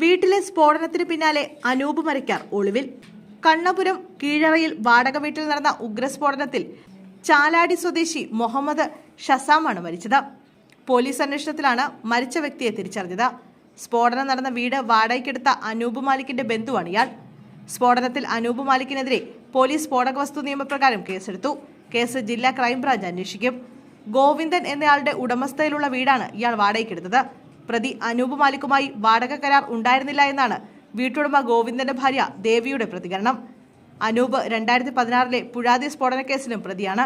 വീട്ടിലെ സ്ഫോടനത്തിന് പിന്നാലെ അനൂപ് മരക്കാർ ഒളിവിൽ. കണ്ണപുരം കീഴറയിൽ വാടക വീട്ടിൽ നടന്ന ഉഗ്രസ്ഫോടനത്തിൽ ചാലാടി സ്വദേശി മുഹമ്മദ് ഷസാമാണ് മരിച്ചത്. പോലീസ് അന്വേഷണത്തിലാണ് മരിച്ച വ്യക്തിയെ തിരിച്ചറിഞ്ഞത്. സ്ഫോടനം നടന്ന വീട് വാടകയ്ക്കെടുത്ത അനൂപ് മാലിക്കിന്റെ ബന്ധുവാണ് ഇയാൾ. സ്ഫോടനത്തിൽ അനൂപ് മാലിക്കിനെതിരെ പോലീസ് സ്ഫോടക വസ്തു നിയമപ്രകാരം കേസെടുത്തു. കേസ് ജില്ലാ ക്രൈംബ്രാഞ്ച് അന്വേഷിക്കും. ഗോവിന്ദൻ എന്നയാളുടെ ഉടമസ്ഥയിലുള്ള വീടാണ് ഇയാൾ വാടകയ്ക്കെടുത്തത്. പ്രതി അനൂപ് മാലിക്കുമായി വാടക കരാർ ഉണ്ടായിരുന്നില്ല എന്നാണ് വീട്ടുടമ ഗോവിന്ദന്റെ ഭാര്യ ദേവിയുടെ പ്രതികരണം. അനൂപ് രണ്ടായിരത്തി പതിനാറിലെ പുഴാതി സ്ഫോടന കേസിലും പ്രതിയാണ്.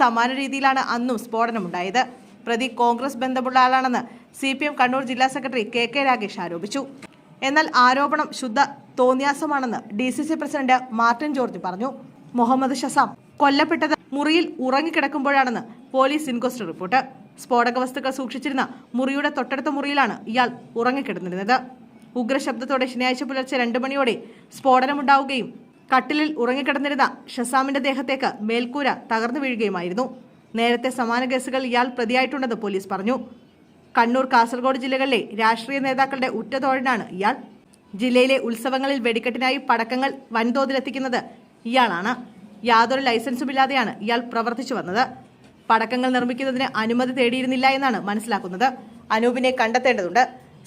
സമാന രീതിയിലാണ് അന്നും സ്ഫോടനമുണ്ടായത്. പ്രതി കോൺഗ്രസ് ബന്ധമുള്ള ആളാണെന്ന് സി പി എം കണ്ണൂർ ജില്ലാ സെക്രട്ടറി കെ കെ രാഗേഷ് ആരോപിച്ചു. എന്നാൽ ആരോപണം ശുദ്ധ തോന്നിയാസമാണെന്ന് D C C president Martin George പറഞ്ഞു. മുഹമ്മദ് ഷസാം കൊല്ലപ്പെട്ടത് മുറിയിൽ ഉറങ്ങിക്കിടക്കുമ്പോഴാണെന്ന് പോലീസ് ഇൻക്വസ്റ്റ് റിപ്പോർട്ട്. സ്ഫോടക വസ്തുക്കൾ സൂക്ഷിച്ചിരുന്ന മുറിയുടെ തൊട്ടടുത്ത മുറിയിലാണ് ഇയാൾ ഉറങ്ങിക്കിടന്നിരുന്നത്. ഉഗ്രശബ്ദത്തോടെ ശനിയാഴ്ച പുലർച്ചെ രണ്ടു മണിയോടെ സ്ഫോടനമുണ്ടാവുകയും കട്ടിലിൽ ഉറങ്ങിക്കിടന്നിരുന്ന ഷസാമിന്റെ ദേഹത്തേക്ക് മേൽക്കൂര തകർന്നു വീഴുകയുമായിരുന്നു. നേരത്തെ സമാന കേസുകൾ ഇയാൾ പ്രതിയായിട്ടുണ്ടെന്ന് പോലീസ് പറഞ്ഞു. കണ്ണൂർ കാസർഗോഡ് ജില്ലകളിലെ രാഷ്ട്രീയ നേതാക്കളുടെ ഉറ്റതോഴനാണ് ഇയാൾ. ജില്ലയിലെ ഉത്സവങ്ങളിൽ വെടിക്കെട്ടിനായി പടക്കങ്ങൾ വൻതോതിലെത്തിക്കുന്നത് ഇയാളാണ്. യാതൊരു ലൈസൻസും ഇല്ലാതെയാണ് ഇയാൾ പ്രവർത്തിച്ചു വന്നത്. പടക്കങ്ങൾ നിർമ്മിക്കുന്നതിന് അനുമതി തേടിയിരുന്നില്ല എന്നാണ് മനസ്സിലാക്കുന്നത്. അനൂപിനെ കണ്ടെത്തേണ്ടതുണ്ട്.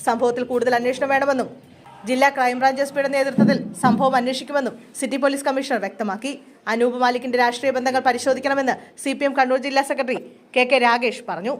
സംഭവത്തിൽ കൂടുതൽ അന്വേഷണം വേണമെന്നും ജില്ലാ ക്രൈംബ്രാഞ്ച് എസ് പിയുടെ നേതൃത്വത്തിൽ സംഭവം അന്വേഷിക്കുമെന്നും സിറ്റി പോലീസ് കമ്മീഷണർ വ്യക്തമാക്കി. അനൂപ് മാലിക്കിന്റെ രാഷ്ട്രീയ ബന്ധങ്ങൾ പരിശോധിക്കണമെന്ന് സി കണ്ണൂർ ജില്ലാ സെക്രട്ടറി കെ കെ രാഗേഷ് പറഞ്ഞു.